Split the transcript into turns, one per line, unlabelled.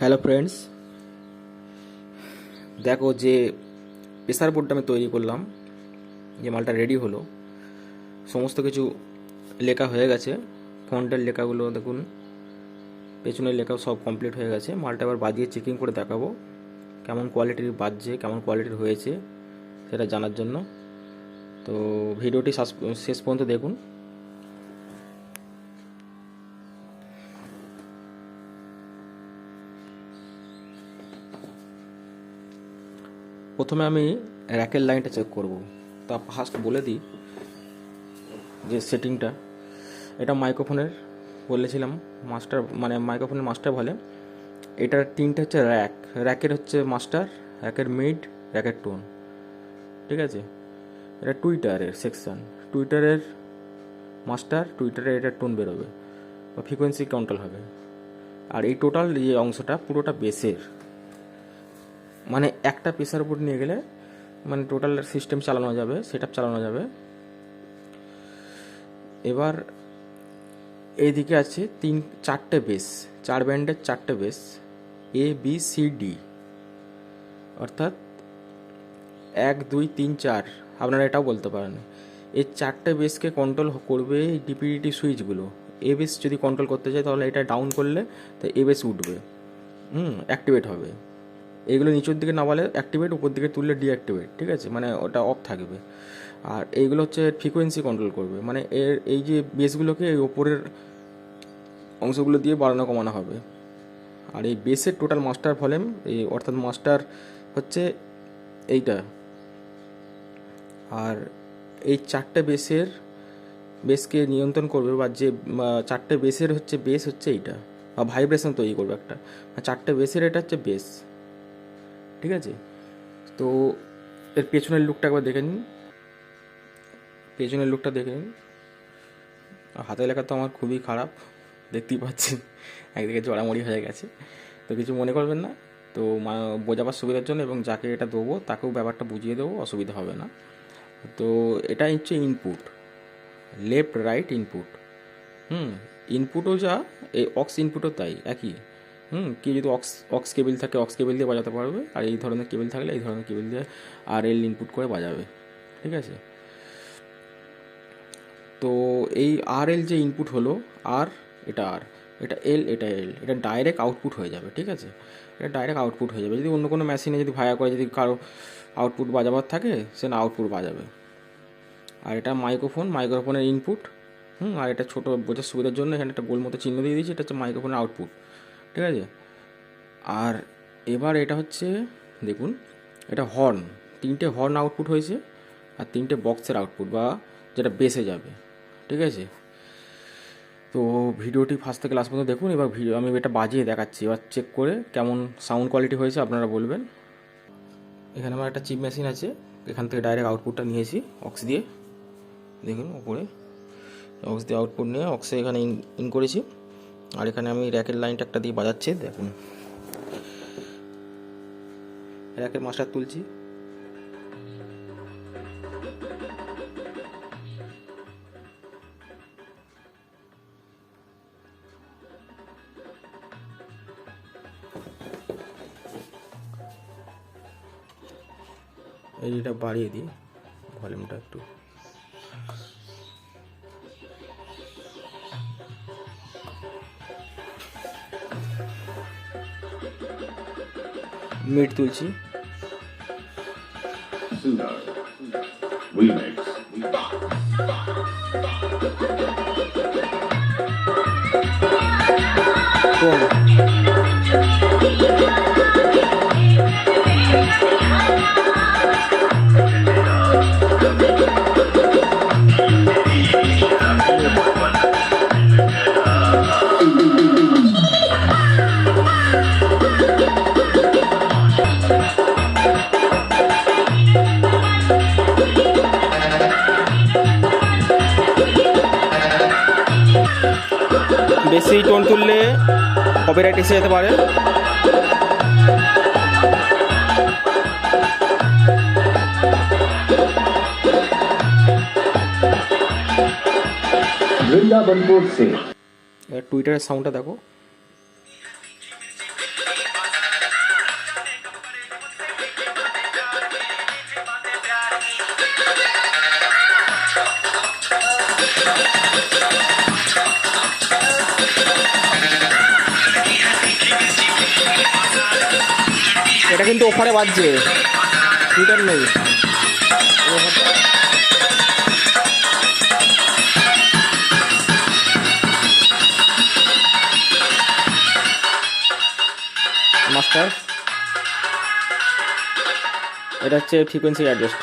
Hello friends দেখো যে pressure বোর্ডটা আমি তৈরি করলাম, যে মালটা রেডি হলো, সমস্ত কিছু লেখা হয়ে গেছে। ফন্টের লেখাগুলো দেখুন, পেছনের লেখা সব কমপ্লিট হয়ে গেছে। মালটা এবার বাজিয়ে চেকিং করে দেখাবো, কেমন কোয়ালিটির বাজছে, কেমন কোয়ালিটির হয়েছে, সেটা জানার জন্য। তো ভিডিওটি শেষ পর্যন্ত দেখুন। প্রথমে আমি র্যাকের লাইনটা চেক করব। তা ফার্স্ট বলে দিই যে সেটিংটা এটা মাইক্রোফোনের বলেছিলাম মাস্টার মানে মাইক্রোফোনের মাস্টার বলে। এটার তিনটে হচ্ছে র্যাক র্যাকের হচ্ছে মাস্টার র্যাকের মিড র্যাকের টোন ঠিক আছে? এটা টুইটারের সেকশন টুইটারের মাস্টার টুইটারের এটা টোন বেরোবে। বা ফ্রিকোয়েন্সি কন্ট্রোল হবে। আর এই টোটাল যে অংশটা, পুরোটা বেসের মানে একটা প্রেসার বোর্ড নিয়ে গেলে মানে টোটাল সিস্টেম চালানো যাবে সেট চালানো যাবে। এবার এইদিকে আছে, তিন, চারটে বেস চার ব্যান্ডের চারটে bass A B C D অর্থাৎ এক, দুই, তিন, চার, আপনারা এটাও বলতে পারেন। এই চারটে বেসকে কন্ট্রোল করবে এই ডিপিডিটি সুইচগুলো এ বেস যদি কন্ট্রোল করতে চায় তাহলে এটা ডাউন করলে তো এ বেস উঠবে। হুম অ্যাক্টিভেট হবে। এইগুলো নিচের দিকে নামালে অ্যাক্টিভেট উপর দিকে তুললে ডিঅ্যাক্টিভেট ঠিক আছে? মানে ওটা অফ থাকবে। আর এইগুলো হচ্ছে ফ্রিকোয়েন্সি কন্ট্রোল করবে। মানে এর, এই যে বেসগুলোকে এই ওপরের অংশগুলো দিয়ে বাড়ানো কমানো হবে। আর এই বেসের টোটাল মাস্টার ভলিউম এই অর্থাৎ মাস্টার হচ্ছে এইটা। আর এই চারটে বেসের বেসকে নিয়ন্ত্রণ করবে বা যে চারটে বেসের হচ্ছে বেস হচ্ছে এইটা। বা ভাইব্রেশন তৈরি করবে একটা। চারটে বেসের এটা হচ্ছে বেস ঠিক আছে? তো এর পেছনের লুকটা একবার দেখে নিন। পেছনের লুকটা দেখে নিন। হাতে লেখা তো আমার খুবই খারাপ, দেখতেই পাচ্ছেন। একদিকে জড়ামড়ি হয়ে গেছে। তো কিছু মনে করবেন না। তো বোঝাবার সুবিধার জন্য এবং যাকে এটা দেবো, তাকেও ব্যাপারটা বুঝিয়ে দেবো, অসুবিধা হবে না। তো এটা হচ্ছে ইনপুট লেফট রাইট ইনপুট হুম ইনপুটও যা, এই অক্স ইনপুটও তাই, একই। হুম কেউ যদি অক্স অক্স কেবিল থাকে, অক্স কেবিল দিয়ে বাজাতে পারবে। আর এই ধরনের কেবিল থাকলে এই ধরনের কেবিল দিয়ে আর এল ইনপুট করে বাজাবে। ঠিক আছে? তো এই আর এল যে ইনপুট হলো আর এটা আর এটা এল এটা এল এটা ডাইরেক্ট আউটপুট হয়ে যাবে, ঠিক আছে? এটা ডাইরেক্ট আউটপুট হয়ে যাবে। যদি অন্য কোনো মেশিনে যদি ভায়া করে, যদি কারও আউটপুট বাজাবার থাকে, সে না আউটপুট বাজাবে। আর এটা মাইক্রোফোন মাইক্রোফোনের ইনপুট হুম, আর এটা ছোটো বোঝার সুবিধার জন্য এখানে একটা গোল মতো চিহ্ন দিয়ে দিয়েছি, এটা হচ্ছে মাইক্রোফোনের আউটপুট ঠিক আছে? আর এবার এটা হচ্ছে, দেখুন, এটা হর্ন তিনটে হর্ন আউটপুট হয়েছে আর তিনটে বক্সের আউটপুট বা যেটা বেসে যাবে, ঠিক আছে? তো ভিডিওটি ফার্স্ট থেকে লাস্ট পর্যন্ত দেখুন, এবার ভিডিও, আমি এটা বাজিয়ে দেখাচ্ছি, এবার চেক করে কেমন সাউন্ড কোয়ালিটি হয়েছে আপনারা বলবেন। এখানে আমার একটা চিপ মেশিন আছে, এখান থেকে ডাইরেক্ট আউটপুটটা নিয়েছি অক্স দিয়ে। দেখুন ওপরে অক্স দিয়ে আউটপুট নিয়ে অক্সে এখানে ইন ইন করেছি। আর এখানে আমি র্যাকের লাইনটা একটা দিয়ে বাজাচ্ছি, দেখুন। র্যাকের মাস্টার তুলছি। এইটা বাড়িয়ে দিই, ভলিউমটা একটু। মিট তুলছি।
Suno
বেশি টোন তুললে কপিরাইট এসে যেতে পারে। টুইটারের সাউন্ডটা দেখো। এটা কিন্তু অফারে বাজছে। রিটার্ন নেই। মাস্টার এটা হচ্ছে ফ্রিকোয়েন্সি অ্যাডজাস্ট